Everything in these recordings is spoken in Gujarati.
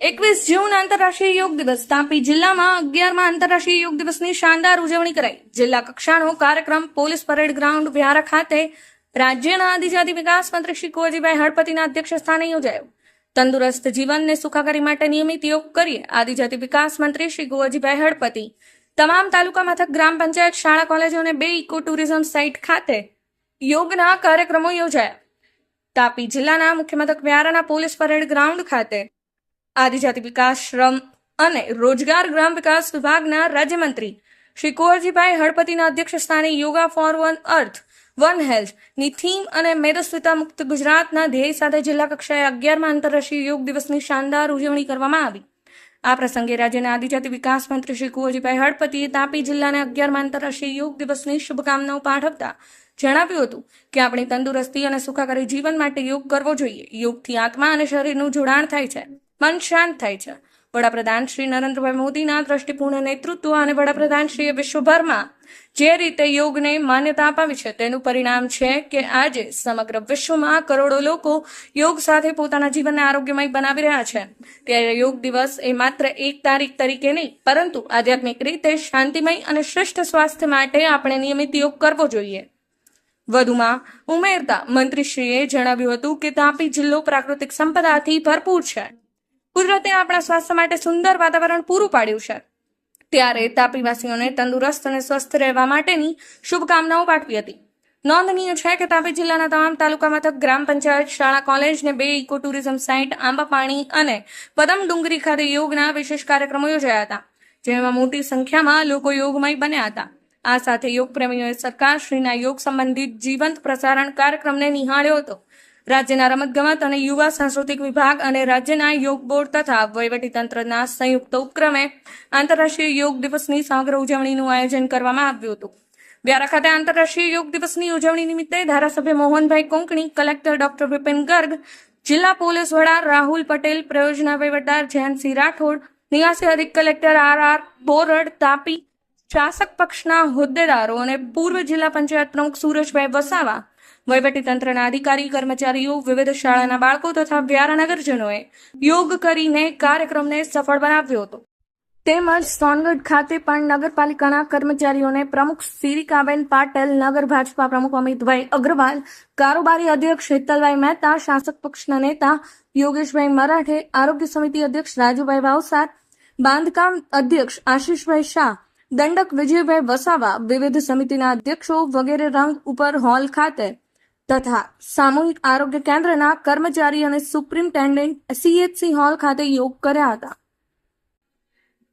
એકવીસ જૂન આંતરરાષ્ટ્રીય યોગ દિવસ. તાપી જિલ્લામાં અગિયારમાં આંતરરાષ્ટ્રીય યોગ દિવસની શાનદાર ઉજવણી કરાઈ. જિલ્લા કક્ષાનો કાર્યક્રમ પોલીસ પરેડ ગ્રાઉન્ડ વ્યારા ખાતે રાજ્યના આદિજાતિ વિકાસ મંત્રી શ્રી કુંવરજીભાઈ હળપતિના અધ્યક્ષ સ્થાને યોજાયો. તંદુરસ્ત જીવનને સુખાકારી માટે નિયમિત યોગ કરીએ, આદિજાતિ વિકાસ મંત્રી શ્રી કુંવરજીભાઈ હળપતિ. તમામ તાલુકા મથક, ગ્રામ પંચાયત, શાળા, કોલેજો અને બે ઇકો ટુરિઝમ સાઇટ ખાતે યોગના કાર્યક્રમો યોજાયા. તાપી જિલ્લાના મુખ્ય મથક વ્યારાના પોલીસ પરેડ ગ્રાઉન્ડ ખાતે આદિજાતિ વિકાસ, શ્રમ અને રોજગાર ગ્રામ વિકાસ વિભાગના રાજ્યમંત્રી શ્રી કુંવરજીભાઈ હળપતિના અધ્યક્ષ સ્થાને yoga for one earth, one હેલ્થની theme અને મેદસ્વિતા મુક્ત ગુજરાતના ધ્યેય સાથે જિલ્લા કક્ષાએ અગિયારમાં આંતરરાષ્ટ્રીય યોગ દિવસની શાનદાર ઉજવણી કરવામાં આવી. આ પ્રસંગે રાજ્યના આદિજાતિ વિકાસ મંત્રી શ્રી કુંવરજીભાઈ હળપતિએ તાપી જિલ્લાને અગિયારમાં આંતરરાષ્ટ્રીય યોગ દિવસની શુભકામનાઓ પાઠવતા જણાવ્યું હતું કે આપણી તંદુરસ્તી અને સુખાકારી જીવન માટે યોગ કરવો જોઈએ. યોગથી આત્મા અને શરીરનું જોડાણ થાય છે. મન શાંત થાય છે. વડાપ્રધાન શ્રી નરેન્દ્રભાઈ મોદીના દ્રષ્ટિપૂર્ણ નેતૃત્વ અને વડાપ્રધાન શ્રીએ વિશ્વભરમાં જે રીતે યોગને માન્યતા અપાવી છે, તેનું પરિણામ છે કે આજે સમગ્ર વિશ્વમાં કરોડો લોકો યોગ સાથે પોતાના જીવનને આરોગ્યમય બનાવી રહ્યા છે. ત્યારે યોગ દિવસ એ માત્ર એક તારીખ તરીકે નહીં, પરંતુ આધ્યાત્મિક રીતે શાંતિમય અને શ્રેષ્ઠ સ્વાસ્થ્ય માટે આપણે નિયમિત યોગ કરવો જોઈએ. વધુમાં, ઉમેરતા મંત્રીશ્રીએ જણાવ્યું હતું કે તાપી જિલ્લો પ્રાકૃતિક સંપદાથી ભરપૂર છે. કુદરતે આપણા સ્વાસ્થ્ય માટે સુંદર વાતાવરણ પૂરું પાડ્યું છે. ત્યારે તાપીવાસીઓને તંદુરસ્ત અને સ્વસ્થ રહેવા માટેની શુભકામનાઓ પાઠવી હતી. નોંધનીય છે કે તાપી જિલ્લાના તમામ તાલુકા મથક, ગ્રામ પંચાયત, શાળા, કોલેજ ને બે ઇકો ટુરિઝમ સાઇટ, આંબાપાણી અને પદમ ડુંગરી ખાતે યોગના વિશેષ કાર્યક્રમો યોજાયા હતા, જેમાં મોટી સંખ્યામાં લોકો યોગમય બન્યા હતા. આ સાથે યોગ પ્રેમીઓએ સરકારશ્રીના યોગ સંબંધિત જીવંત પ્રસારણ કાર્યક્રમને નિહાળ્યો હતો. રાજ્યના રમતગમત અને યુવા સાંસ્કૃતિક વિભાગ અને રાજ્યના યોગ બોર્ડ તથા વહીવટીતંત્રના સંયુક્ત ઉપક્રમે આંતરરાષ્ટ્રીય યોગ દિવસની સમગ્ર ઉજવણીનું આયોજન કરવામાં આવ્યું હતું. વ્યારા ખાતે આંતરરાષ્ટ્રીય યોગ દિવસની ઉજવણી નિમિત્તે ધારાસભ્ય મોહનભાઈ કોંકણી, કલેક્ટર ડોક્ટર વિપિન ગર્ગ, જિલ્લા પોલીસ વડા રાહુલ પટેલ, પ્રયોજના વહીવટદાર જયંતસિંહ રાઠોડ, નિવાસી અધિક collector R R Borad, Tapi, શાસક પક્ષના હોદ્દેદારો અને પૂર્વ જિલ્લા પંચાયત પ્રમુખ સુરજભાઈ વસાવા વહીવટીતંત્રના અધિકારી, કર્મચારીઓ, વિવિધ શાળાના બાળકો તથા વ્યારા નગરજનોએ યોગ કરીને કાર્યક્રમને સફળ બનાવ્યો હતો. તેમજ સોનગઢ ખાતે પણ નગરપાલિકાના કર્મચારીઓને પ્રમુખ સિરિકાબેન પાટેલ, નગર ભાજપા પ્રમુખ અમિતભાઈ અગ્રવાલ, કારોબારી અધ્યક્ષ હેતલભાઈ મહેતા, શાસક પક્ષના નેતા યોગેશભાઈ મરાઠે, આરોગ્ય સમિતિ અધ્યક્ષ રાજુભાઈ ભાવસાર બાંધકામ અધ્યક્ષ આશીષભાઈ શાહ, દંડક વિજયભાઈ વસાવા, વિવિધ સમિતિના અધ્યક્ષો વગેરે રંગ ઉપર હોલ ખાતે તથા સામૂહિક આરોગ્ય કેન્દ્રના કર્મચારી અને સુપ્રિન્ટેન્ડન્ટ સીએચસી હોલ ખાતે યોગ કર્યા હતા.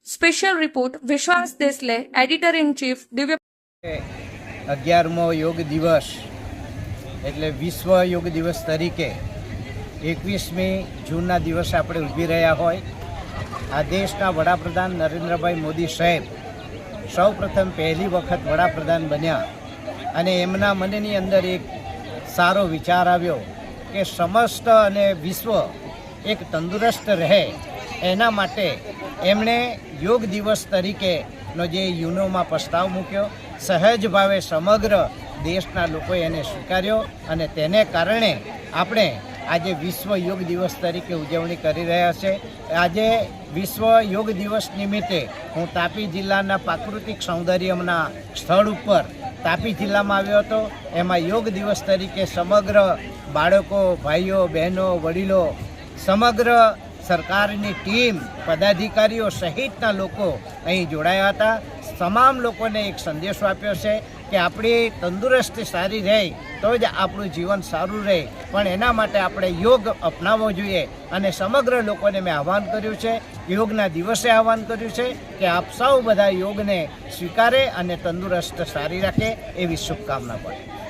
સ્પેશિયલ રિપોર્ટ વિશ્વાસ દેસલે એડિટર ઇન ચીફ દિવ્ય અગિયારમો યોગ દિવસ, એટલે વિશ્વ યોગ દિવસ તરીકે એકવીસમી જૂનના દિવસે આપણે ઊભી રહ્યા હોય. આ દેશના વડાપ્રધાન નરેન્દ્રભાઈ મોદી સાહેબ સૌ પ્રથમ પહેલી વખત વડાપ્રધાન બન્યા અને એમના મનની અંદર એક સારો વિચાર આવ્યો કે સમસ્ત અને વિશ્વ એક તંદુરસ્ત રહે, એના માટે એમણે યોગ દિવસ તરીકેનો જે યુનોમાં પ્રસ્તાવ મૂક્યો, સહજ ભાવે સમગ્ર દેશના લોકોએ એને સ્વીકાર્યો અને તેને કારણે આપણે આજે વિશ્વ યોગ દિવસ તરીકે ઉજવણી કરી રહ્યા છે. આજે વિશ્વ યોગ દિવસ નિમિત્તે હું તાપી જિલ્લાના પ્રાકૃતિક સૌંદર્યના સ્થળ ઉપર તાપી જિલ્લામાં આવ્યો હતો. એમાં યોગ દિવસ તરીકે સમગ્ર બાળકો, ભાઈઓ, બહેનો, વડીલો, સમગ્ર સરકારની ટીમ, પદાધિકારીઓ સહિતના લોકો અહીં જોડાયા હતા. તમામ લોકોને એક સંદેશો આપ્યો છે કે આપણી તંદુરસ્તી સારી રહે. તો જ આપણું જીવન સારું રહે. પણ એના માટે આપણે યોગ અપનાવવો જોઈએ. અને સમગ્ર લોકોને મેં આહવાન કર્યું છે, યોગના દિવસે આહવાન કર્યું છે કે આપ સૌ બધા યોગને સ્વીકારે અને તંદુરસ્ત સારી રાખે એવી શુભકામના પણ